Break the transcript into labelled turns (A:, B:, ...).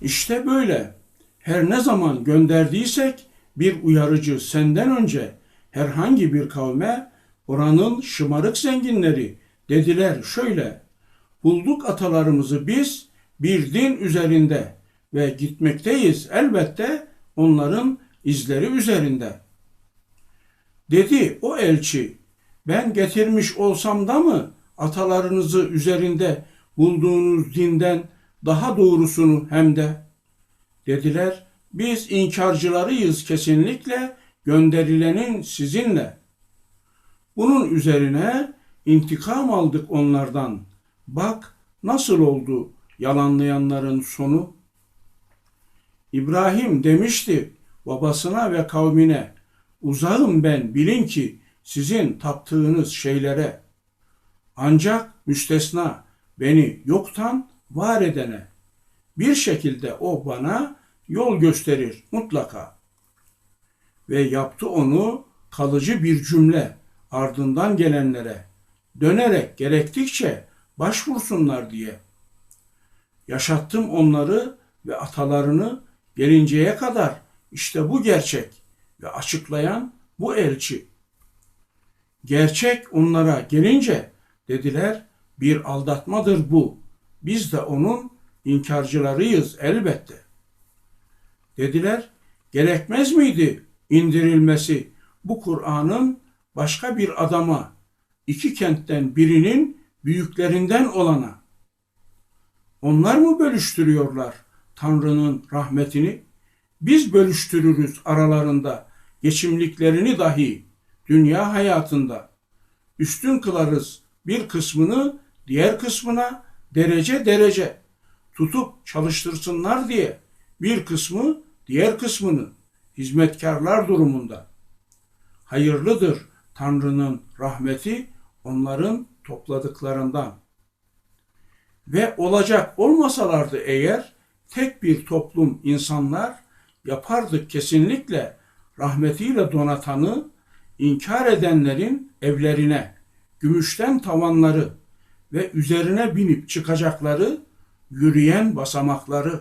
A: İşte böyle. Her ne zaman gönderdiysek bir uyarıcı senden önce herhangi bir kavme oranın şımarık zenginleri dediler şöyle. Bulduk atalarımızı biz bir din üzerinde ve gitmekteyiz elbette onların izleri üzerinde. Dedi o elçi, ben getirmiş olsam da mı atalarınızı üzerinde bulduğunuz dinden daha doğrusunu hem de? Dediler, biz inkarcılarıyız kesinlikle gönderilenin sizinle. Bunun üzerine intikam aldık onlardan. Bak nasıl oldu yalanlayanların sonu. İbrahim demişti babasına ve kavmine, uzağım ben bilin ki sizin taptığınız şeylere. Ancak müstesna beni yoktan var edene. Bir şekilde o bana yol gösterir mutlaka. Ve yaptı onu kalıcı bir cümle ardından gelenlere dönerek gerektikçe başvursunlar diye. Yaşattım onları ve atalarını gelinceye kadar işte bu gerçek ve açıklayan bu elçi. Gerçek onlara gelince dediler bir aldatmadır bu. Biz de onun inkarcılarıyız elbette. Dediler gerekmez miydi indirilmesi bu Kur'an'ın başka bir adama, iki kentten birinin büyüklerinden olana? Onlar mı bölüştürüyorlar Tanrı'nın rahmetini? Biz bölüştürürüz aralarında geçimliklerini dahi dünya hayatında. Üstün kılarız bir kısmını diğer kısmına derece derece tutup çalıştırsınlar diye bir kısmı diğer kısmını hizmetkarlar durumunda. Hayırlıdır Tanrı'nın rahmeti onların topladıklarından. Ve olacak olmasalardı eğer tek bir toplum insanlar yapardık kesinlikle rahmetiyle donatanı inkar edenlerin evlerine gümüşten tavanları ve üzerine binip çıkacakları yürüyen basamakları